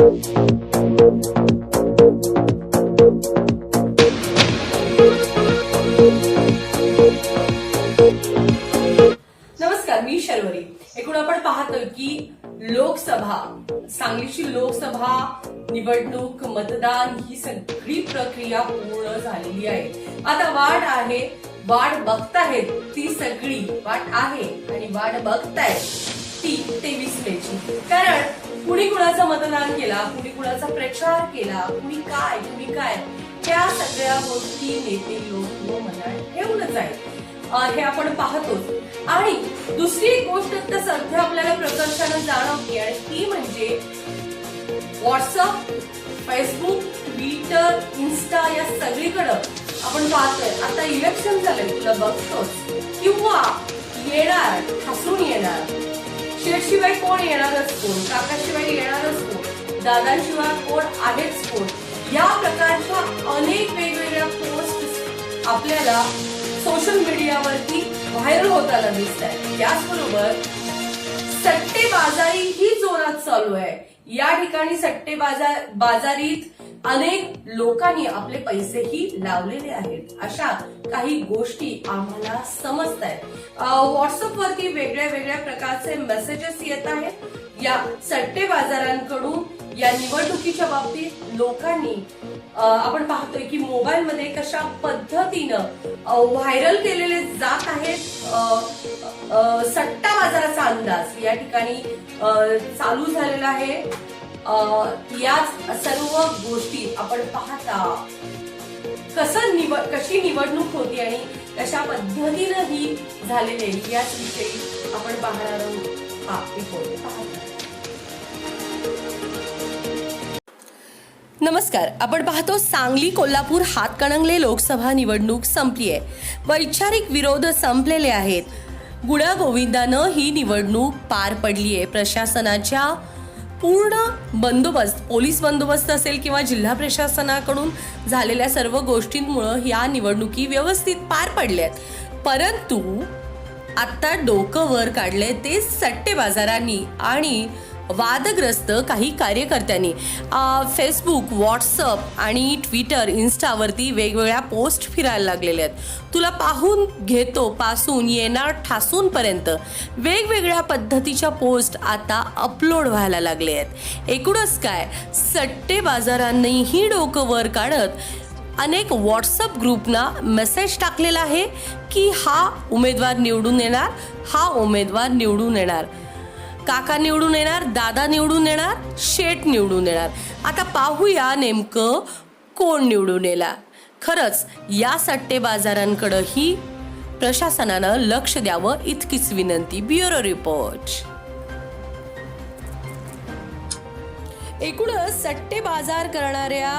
नमस्कार मी शर्वरी. एकूण आपण पाहतोय की लोकसभा सांगलीची लोकसभा निवडणूक मतदान ही सगळी प्रक्रिया पूर्ण झालेली आहे. आता वाट आहे वाट बघताहेत ती सगळी. वाट आहे आणि वाट बघतायत. ती तेवीस मेची कारण कुणी कुणाचं मतदान केला कुणी कुणाचा प्रचार केला कुणी काय कुणी काय त्या सगळ्या गोष्टी नेते लोक मनात ठेवूनच आहेत. हे आपण पाहतोच. आणि दुसरी एक गोष्ट तर सध्या आपल्याला प्रकर्षानं जाणवते आणि ती म्हणजे व्हॉट्सअप फेसबुक ट्विटर इन्स्टा या सगळीकडं आपण पाहतोय. आता इलेक्शन झालंय तुला बघतोच. किंवा येणार हसून येणार. शेठशिवाय कोण येणारच कोण काकाशिवाय येणारच कोण दादाशिवाय कोण आहेच कोण? या प्रकारच्या अनेक वेगवेगळ्या पोस्ट आपल्याला सोशल मीडियावरती व्हायरल होताना दिसत आहेत त्याचबरोबर सट्टेबाजारी ही जोरात चालू आहे. या ठिकाणी सट्टे बाजार बाजारीत अनेक लोकांनी आपले पैसेही लावलेले आहेत. अशा काही गोष्टी आम्हाला समजत आहेत व्हॉट्सअप वरती वेगळ्या वेगळ्या प्रकारचे मेसेजेस येत आहेत. या सट्टे बाजारांकडून या निवडणुकीच्या बाबतीत लोकांनी आपण पाहतोय की मोबाईलमध्ये कशा पद्धतीनं व्हायरल केलेले जात आहेत. सट्टा बाजाराचा अंदाज या ठिकाणी चालू झालेला आहे. या याच सर्व गोष्टी आपण पाहता. कसं निवड कशी निवडणूक होती आणि कशा पद्धतीनं ही झालेली आहे याच विषयी आपण पाहणार आहोत. हा रिपोर्ट नमस्कार. आपण पाहतो सांगली कोल्हापूर हातकणंगले लोकसभा निवडणूक संपली आहे वैचारिक विरोध संपलेले आहेत. गुण्यागोविंदानं ही निवडणूक पार पडली आहे. प्रशासनाच्या पूर्ण बंदोबस्त पोलीस बंदोबस्त असेल किंवा जिल्हा प्रशासनाकडून झालेल्या सर्व गोष्टींमुळं या निवडणुकी व्यवस्थित पार पडल्या आहेत. परंतु आत्ता डोकं वर काढले ते सट्टे बाजारांनी आणि वादग्रस्त काही कार्यकर्त्यांनी फेसबुक व्हॉट्सअप आणि ट्विटर इन्स्टावरती वेगवेगळ्या पोस्ट फिरायला लागलेल्या आहेत. तुला पाहून घेतो पासून येणार ठासूनपर्यंत वेगवेगळ्या पद्धतीच्या पोस्ट आता अपलोड व्हायला लागले आहेत. एकूणच काय सट्टे बाजारांनीही डोकं वर काढत अनेक व्हॉट्सअप ग्रुपना मेसेज टाकलेला आहे की हा उमेदवार निवडून येणार हा उमेदवार निवडून येणार. काका निवडून येणार दादा निवडून येणार शेठ निवडून येणार. आता पाहूया नेमकं कोण निवडून येणार. खरंच या सट्टेबाजारांकडंही प्रशासनानं लक्ष द्यावं इतकीच विनंती. Bureau report. एकूणच सट्टे बाजार करणाऱ्या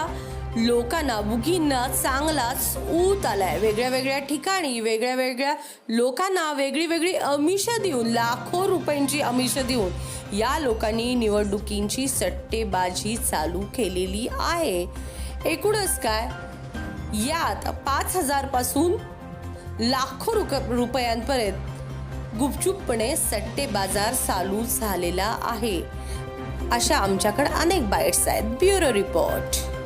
लोकांना बुगींना चांगलाच ऊत आलाय. वेगळ्या वेगळ्या ठिकाणी वेगळ्या वेगळ्या लोकांना वेगळी वेगळी अमिषं देऊन लाखो रुपयांची अमिषं देऊन या लोकांनी निवडणुकींची सट्टेबाजी चालू केलेली आहे. एकूणच काय? यात पाच हजारपासून लाखो रुक- रुपयांपर्यंत गुपचूपपणे सट्टे बाजार चालू झालेला आहे. अशा आमच्याकडे अनेक बाईट्स आहेत. Bureau report.